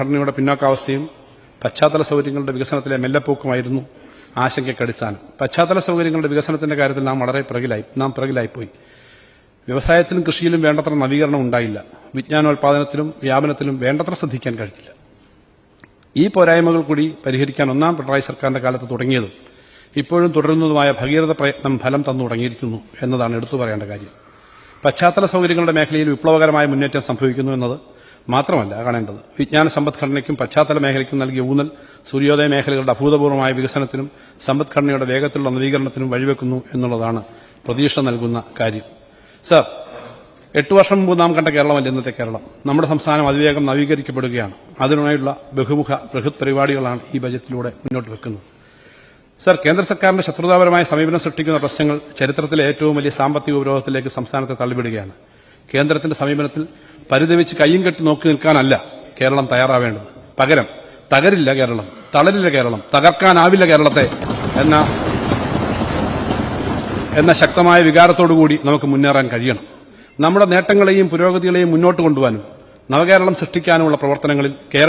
ഘടനയുടെ പിന്നോക്കാവസ്ഥയും പശ്ചാത്തല സൗകര്യങ്ങളുടെ വികസനത്തിലെ മെല്ലപ്പോക്കുമായിരുന്നു ആശങ്കയ്ക്ക് അടിസ്ഥാനം. പശ്ചാത്തല സൗകര്യങ്ങളുടെ വികസനത്തിന്റെ കാര്യത്തിൽ നാം വളരെ പിറകിലായി നാം പിറകിലായിപ്പോയി. വ്യവസായത്തിലും കൃഷിയിലും വേണ്ടത്ര നവീകരണം ഉണ്ടായില്ല. വിജ്ഞാനോൽപാദനത്തിലും വ്യാപനത്തിലും വേണ്ടത്ര ശ്രദ്ധിക്കാൻ കഴിഞ്ഞില്ല. ഈ പോരായ്മകൾ കൂടി പരിഹരിക്കാൻ ഒന്നാം പിണറായി സർക്കാരിന്റെ കാലത്ത് തുടങ്ങിയതും ഇപ്പോഴും തുടരുന്നതുമായ ഭഗീരഥ പ്രയത്നം ഫലം തന്നു തുടങ്ങിയിരിക്കുന്നു എന്നതാണ് എടുത്തു പറയേണ്ട കാര്യം. പശ്ചാത്തല സൗകര്യങ്ങളുടെ മേഖലയിൽ വിപ്ലവകരമായ മുന്നേറ്റം സംഭവിക്കുന്നു എന്നത് മാത്രമല്ല കാണേണ്ടത്. വിജ്ഞാന സമ്പദ്ഘടനയ്ക്കും പശ്ചാത്തല മേഖലയ്ക്കും നൽകിയ ഊന്നൽ സൂര്യോദയ മേഖലകളുടെ അഭൂതപൂർവമായ വികസനത്തിനും സമ്പദ്ഘടനയുടെ വേഗത്തിലുള്ള നവീകരണത്തിനും വഴിവെക്കുന്നു എന്നുള്ളതാണ് പ്രതീക്ഷ നൽകുന്ന കാര്യം. സർ എട്ട് വർഷം മുമ്പ് നാം കണ്ട കേരളമല്ല ഇന്നത്തെ കേരളം. നമ്മുടെ സംസ്ഥാനം അതിവേഗം നവീകരിക്കപ്പെടുകയാണ്. അതിനായുള്ള ബഹുമുഖ ബൃഹത് പരിപാടികളാണ് ഈ ബജറ്റിലൂടെ മുന്നോട്ട് വെക്കുന്നത്. സർ കേന്ദ്ര സർക്കാരിന്റെ ശത്രുതാപരമായ സമീപനം സൃഷ്ടിക്കുന്ന പ്രശ്നങ്ങൾ ചരിത്രത്തിലെ ഏറ്റവും വലിയ സാമ്പത്തിക ഉപരോധത്തിലേക്ക് സംസ്ഥാനത്തെ തള്ളിവിടുകയാണ്. കേന്ദ്രത്തിന്റെ സമീപനത്തിൽ പരിധവിച്ച് കയ്യും കെട്ടി നോക്കി നിൽക്കാനല്ല കേരളം തയ്യാറാവേണ്ടത്. പകരം തകരില്ല കേരളം തളരില്ല കേരളം തകർക്കാനാവില്ല കേരളത്തെ എന്ന എന്ന ശക്തമായ വികാരത്തോടുകൂടി നമുക്ക് മുന്നേറാൻ കഴിയണം. നമ്മുടെ നേട്ടങ്ങളെയും പുരോഗതികളെയും മുന്നോട്ട് കൊണ്ടുപോകാനും നവകേരളം സൃഷ്ടിക്കാനുമുള്ള പ്രവർത്തനങ്ങളിൽ കേരള